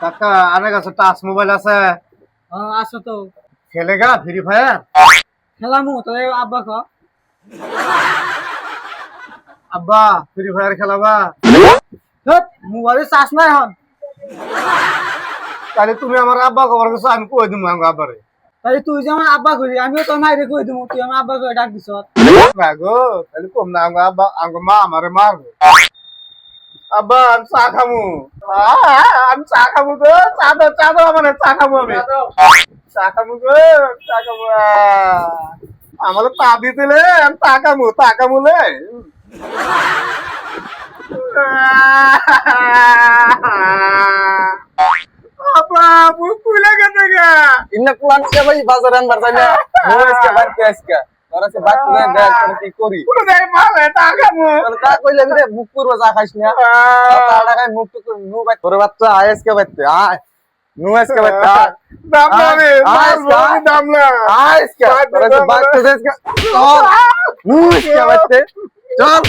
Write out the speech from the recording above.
কাকা আনের কাছে টাচ মোবাইল আছে। আসো তো। খেলেগা ফ্রি ফায়ার? খেলামু তোর আব্বা ক। আব্বা ফ্রি ফায়ার খেলাবা? মোবাইলে চার্জ নাই হন তাহলে তুমি আমার আব্বা খবর কাছে আমি কই দিমু আমার আব্বারে? তাহলে তুই যে আমার আব্বা করি আমিও তোর মাইরে কই দিমু তুই আমার আব্বা করে ডাক দিছ। না গো তাহলে কম না আমার আব্বা আমার মা আমারে মারবে। আব্বা আমি চা খামু। আমি চা খামু গো। চা দাও চা দাও আমার চা খামু আমি। চা খামু গো চা খামু। আমার তা দিতেলে আমি চা খামু চা খামুলে বাজার আনবার যাই না আজকে। তোরা সে বাইতে না দেখ তোর কি করি কোনো দেয় মারে চা খামু তোর কা কইলে রে মুখ পুরো যা খাইস না তাড়া খাই মুখ টুকু নু বাইতে তোর বাচ্চা আইসকে বাইতে আয় নুয়েসকে বাইতে আয় দাম না রে আয়, দাম আয়। দাম না আইসকে তোরা সে বাইতে আজকে চল নুয়েসকে বাইতে চল